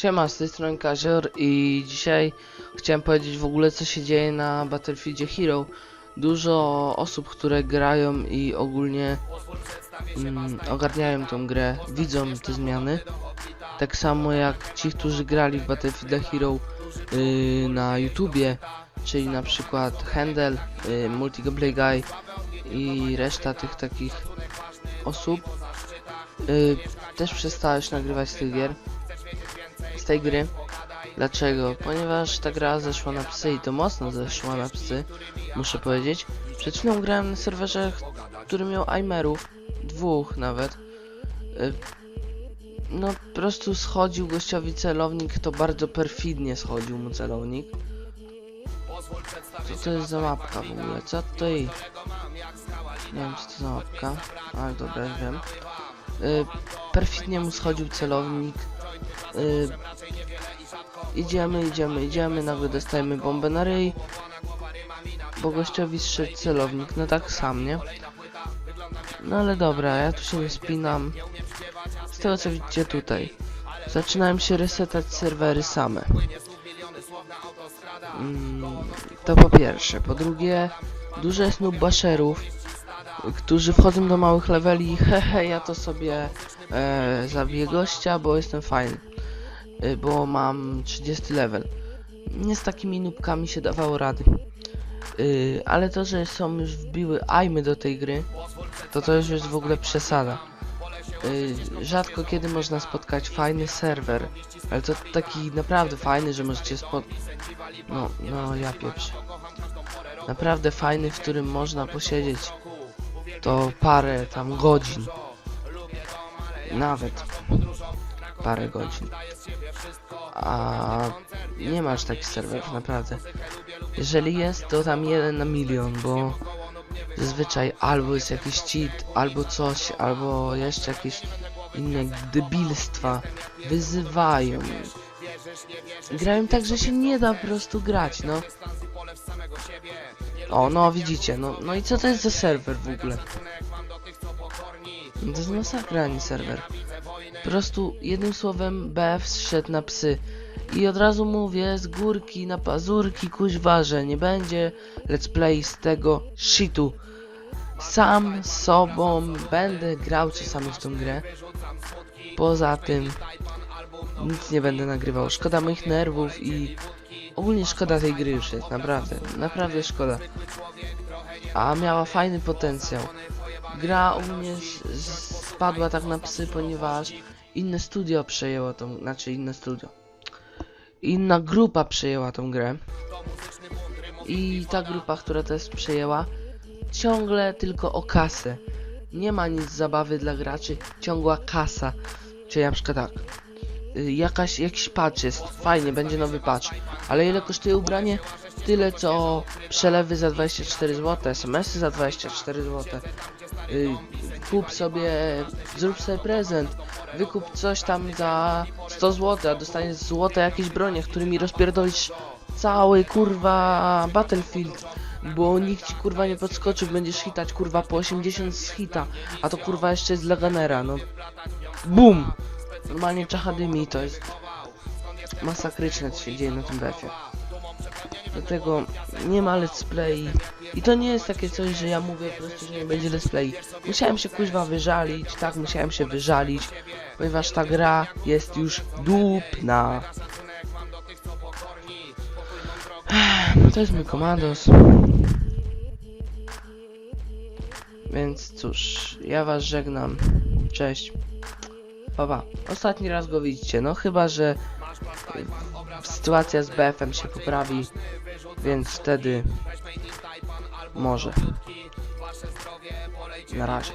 Siema, z tej strony Kazior i dzisiaj chciałem powiedzieć w ogóle co się dzieje na Battlefieldzie Hero. Dużo osób, które grają i ogólnie mm, ogarniają tą grę, widzą te zmiany. Tak samo jak ci, którzy grali w Battlefield Hero yy, na YouTubie, czyli na przykład Handel, yy, Multigameplay Guy i reszta tych takich osób. Yy, też przestałeś nagrywać z tych gier tej gry. Dlaczego? Ponieważ ta gra zeszła na psy i to mocno zeszła na psy, muszę powiedzieć. Przed grałem na serwerze, który miał aimerów, dwóch nawet. Y, No po prostu schodził gościowi celownik, to bardzo perfidnie schodził mu celownik. Co to jest za mapka w ogóle? Co to jest? Nie wiem co to za mapka, ale dobra, wiem. Y, perfidnie mu schodził celownik. Y, idziemy, idziemy, idziemy, nagle dostajemy bombę na ryj. Bo gościowi zszedł celownik, no tak sam, nie? No ale dobra, ja tu się nie spinam. Z tego co widzicie tutaj. Zaczynają się resetać serwery same. Mm, to po pierwsze. Po drugie, dużo jest nubasherów, którzy wchodzą do małych leveli. Hehe, ja to sobie e, zabiję gościa, bo jestem fajny. Y, bo mam 30 level. Nie z takimi nubkami się dawało rady. Y, ale to, że są już wbiły aimy do tej gry, to to już jest w ogóle przesada. Y, rzadko kiedy można spotkać fajny serwer, ale to taki naprawdę fajny, że możecie spotkać. No, no ja pieprzę. Naprawdę fajny, w którym można posiedzieć to parę tam godzin. Nawet parę godzin. A nie masz takich serwerów, naprawdę. Jeżeli jest, to tam jeden na milion, bo zazwyczaj albo jest jakiś cheat, albo coś, albo jeszcze jakieś inne debilstwa. Wyzywają. Grają tak, że się nie da po prostu grać, no. O, no widzicie, no, no i co to jest za serwer w ogóle? No to jest masakra, serwer. Po prostu jednym słowem BF zszedł na psy. I od razu mówię z górki na pazurki kuźwa, że nie będzie let's play z tego shitu. Sam sobą będę grał czasami w tą grę. Poza tym nic nie będę nagrywał. Szkoda moich nerwów i ogólnie szkoda tej gry już jest, naprawdę. Naprawdę szkoda. A miała fajny potencjał. Gra s- s- spadła tak na psy, ponieważ inne studio przejęło tą, znaczy inne studio. Inna grupa przejęła tą grę. I ta grupa, która też przejęła, ciągle tylko o kasę. Nie ma nic zabawy dla graczy, ciągła kasa. Czyli na przykład tak. y, Jakaś, jakiś patch jest, fajnie, będzie nowy patch. Ale ile kosztuje ubranie? Tyle co przelewy za 24 zł, SMS-y za 24 zł. Y, kup sobie, zrób sobie prezent, wykup coś tam za 100 zł, a dostaniesz złote jakieś bronie, którymi rozpierdolisz cały kurwa Battlefield. Bo nikt ci kurwa nie podskoczył, będziesz hitać kurwa po 80 z hita, a to kurwa jeszcze jest dla Gunnera, no. BUM! Normalnie czacha dymi, to jest masakryczne co się dzieje na tym befie. Dlatego nie ma let's play. I to nie jest takie coś, że ja mówię po prostu, że nie będzie let's play. Musiałem się kuźwa wyżalić, tak, musiałem się wyżalić, ponieważ ta gra jest już dupna. To jest mój komandos. Więc cóż, ja was żegnam. Cześć. Papa. Ostatni raz go widzicie, no chyba, że sytuacja z BF-em się poprawi, więc wtedy może. Na razie.